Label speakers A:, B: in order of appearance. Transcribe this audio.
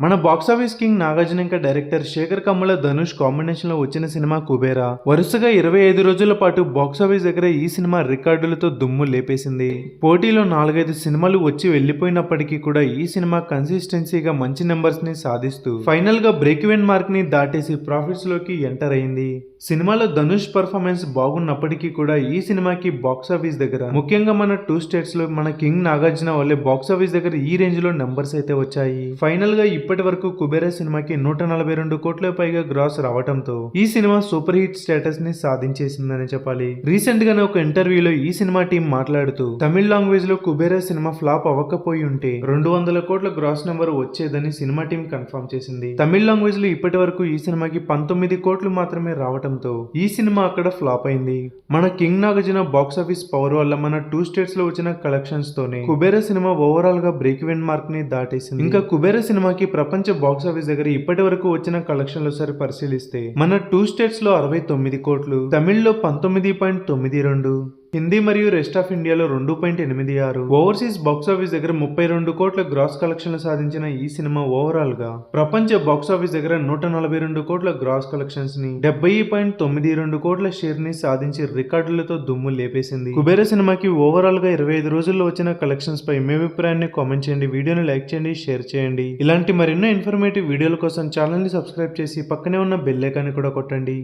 A: మన box office king Nagarjuna ఇంకా director Shekhar Kammula Dhanush కాంబినేషన్లో వచ్చిన సినిమా కుబేరా. వరుసగా ఇరవై ఐదు రోజుల పాటు బాక్సాఫీస్ దగ్గర ఈ సినిమా రికార్డులతో దుమ్ము లేపేసింది. పోటీలో నాలుగైదు సినిమాలు వచ్చి వెళ్ళిపోయినప్పటికీ కూడా ఈ సినిమా కన్సిస్టెన్సీగా మంచి నెంబర్స్ని సాధిస్తూ ఫైనల్గా బ్రేక్ ఈవెన్ మార్క్ని దాటేసి ప్రాఫిట్స్లోకి ఎంటర్ అయింది. సినిమాలో ధనుష్ పర్ఫార్మెన్స్ బాగున్నప్పటికీ కూడా ఈ సినిమాకి బాక్సాఫీస్ దగ్గర ముఖ్యంగా మన టూ స్టేట్స్లో మన కింగ్ నాగార్జున వల్లే బాక్సాఫీస్ దగ్గర ఈ రేంజ్లో నెంబర్స్ అయితే వచ్చాయి. ఫైనల్గా ఇప్పటి వరకు కుబేరా సినిమాకి నూట నలభై రెండు కోట్ల పైగా గ్రాస్ రావడంతో ఈ సినిమా సూపర్ హిట్ స్టేటస్ని సాధించేసిందని చెప్పాలి. రీసెంట్ గానే ఒక ఇంటర్వ్యూలో ఈ సినిమా టీం మాట్లాడుతూ తమిళ లాంగ్వేజ్లో కుబేరా సినిమా ఫ్లాప్ అవ్వకపోయి ఉంటే రెండు వందల కోట్ల గ్రాస్ నెంబర్ వచ్చేదని సినిమా టీం కన్ఫర్మ్ చేసింది. తమిళ లాంగ్వేజ్లో ఇప్పటి వరకు ఈ సినిమాకి పంతొమ్మిది కోట్లు మాత్రమే రావడంతో ఈ సినిమా అక్కడ ఫ్లాప్ అయింది. మన king Nagarjuna box office power వల్ల మన టూ స్టేట్స్లో వచ్చిన కలెక్షన్స్ తోనే కుబేర సినిమా ఓవరాల్గా బ్రేక్ ఈవెన్ మార్క్ని దాటేసింది. ఇంకా కుబేర సినిమాకి ప్రపంచ బాక్స్ ఆఫీస్ దగ్గర ఇప్పటి వరకు వచ్చిన కలెక్షన్లు సరి పరిశీలిస్తే మన టూ స్టేట్స్లో అరవై తొమ్మిది కోట్లు తమిళ్ళో పంతొమ్మిది పాయింట్ తొమ్మిది రెండు హిందీ మరియు రెస్ట్ ఆఫ్ ఇండియాలో రెండు పాయింట్ ఎనిమిది ఆరు. ఓవర్సీస్ బాక్స్ ఆఫీస్ దగ్గర ముప్పై రెండు కోట్ల గ్రాస్ కలెక్షన్లు సాధించిన ఈ సినిమా ఓవరాల్గా ప్రపంచ బాక్స్ ఆఫీస్ దగ్గర నూట నలభై రెండు కోట్ల గ్రాస్ కలెక్షన్స్ని డెబ్బై పాయింట్ తొమ్మిది రెండు కోట్ల షేర్ని సాధించి రికార్డులతో దుమ్ము లేపేసింది. కుబేర సినిమాకి ఓవరాల్గా ఇరవై ఐదు రోజుల్లో వచ్చిన కలెక్షన్స్ పై మీ అభిప్రాయాన్ని కామెంట్ చేయండి వీడియోని లైక్ చేయండి షేర్ చేయండి. ఇలాంటి మరెన్నో ఇన్ఫర్మేటివ్ వీడియోల కోసం ఛానల్ని సబ్స్క్రైబ్ చేసి పక్కనే ఉన్న బెల్ ఐకాన్ని కూడా కొట్టండి.